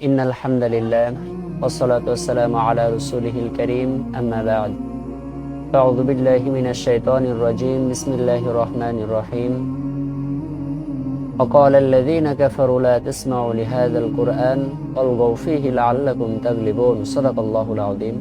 إن الحمد لله والصلاة والسلام على رسوله الكريم أما بعد أعوذ بالله من الشيطان الرجيم بسم الله الرحمن الرحيم وقال الذين كفروا لا تسمعوا لهذا القرآن والغوا فيه لعلكم تغلبون صدق الله العظيم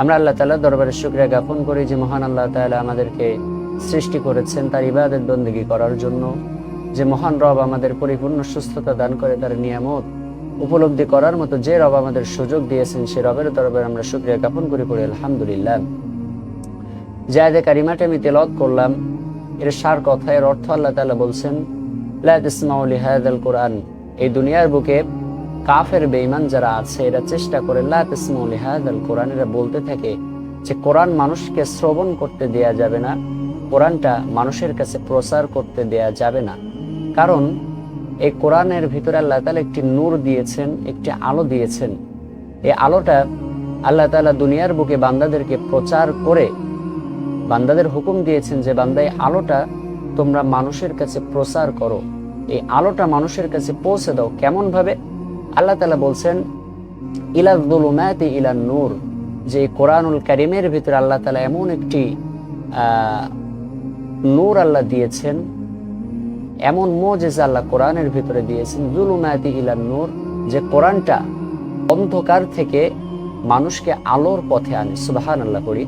আমরা আল্লাহ তাআলা দরবারে শুকরিয়া জ্ঞাপন করি যে মহান আল্লাহ তাআলা আমাদেরকে সৃষ্টি করেছেন তার ইবাদত বন্দেগী করার জন্য যে মহান রব আমাদের পরিপূর্ণ সুস্থতা দান করে তার নিয়ামত উপলব্ধি করার মতো যে রব আমাদের সুযোগ দিয়েছেন, সে রবের দরবারে আমরা শুকরিয়া জ্ঞাপন করি, পড়ি, আলহামদুলিল্লাহ। জায়দে কারিমাটা আমি তেলত করলাম। এর সার কথা, এর অর্থ আল্লাহ তাআলা বলছেন, লা তাসমাউ লিহাদাল কোরআন। এই দুনিয়ার বুকে কাফের, বেঈমান যারা আছে, এরা চেষ্টা করে, লা তাসমাউ লিহাদাল কোরআন। এরা বলতে থাকে যে, কোরআন মানুষকে শ্রবণ করতে দেয়া যাবে না, কোরআনটা মানুষের কাছে প্রচার করতে দেয়া যাবে না। কারণ এই কোরআনের ভিতরে আল্লাহ তাআলা একটি নূর দিয়েছেন, একটি আলো দিয়েছেন। এই আলোটা আল্লাহ তালা দুনিয়ার বুকে বান্দাদেরকে প্রচার করে বান্দাদের হুকুম দিয়েছেন যে, বান্দা, এই আলোটা তোমরা মানুষের কাছে প্রচার করো। এই আলোটা মানুষের কাছে পৌঁছে দাও। কেমন ভাবে আল্লাহ তাআলা বলছেন, ইলা ইলা নূর। যে কোরআনুল কারিমের ভিতরে আল্লাহ তাআলা এমন একটি নূর আল্লাহ দিয়েছেন এমন মোজেজা আল্লাহ কোরআনের ভিতরে দিয়েছেন, জুলুমাতি ইলা নূর, যে কোরআনটা অন্ধকার থেকে মানুষকে আলোর পথে আনে সুবাহান আল্লাহ করি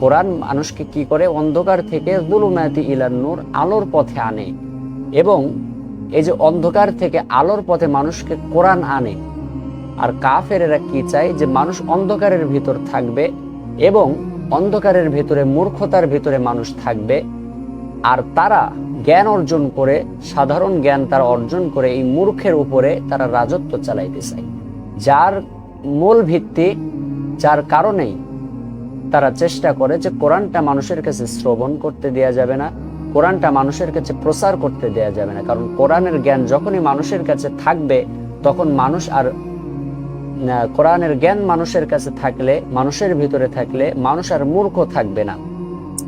কোরআন মানুষকে কি করে? অন্ধকার থেকে জুলুমাতি ইলা নূর আলোর পথে আনে এবং এই যে অন্ধকার থেকে আলোর পথে মানুষকে কোরআন আনে। আর কাফেরেরা কি চায়? যে মানুষ অন্ধকারের ভিতর থাকবে এবং অন্ধকারের ভিতরে মূর্খতার ভিতরে মানুষ থাকবে। আর তারা জ্ঞান অর্জন করে, সাধারণ জ্ঞান তারা অর্জন করে, এই মূর্খের উপরে তারা রাজত্ব চালাইতে চায়। যার মূল ভিত্তি, যার কারণেই তারা চেষ্টা করে যে কোরআনটা মানুষের কাছে শ্রবণ করতে দেয়া যাবে না, কোরআনটা মানুষের কাছে প্রচার করতে দেয়া যাবে না। কারণ কোরআনের জ্ঞান যখনই মানুষের কাছে থাকবে, তখন মানুষ আর কোরআনের জ্ঞান মানুষের কাছে থাকলে, মানুষের ভিতরে থাকলে মানুষ আর মূর্খ থাকবে না।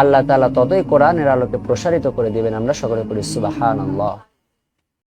আল্লাহ তালা ততই কোরআনের আলোকে প্রসারিত করে দিবেন। আমরা সকলে করি সুবহানাল্লাহ।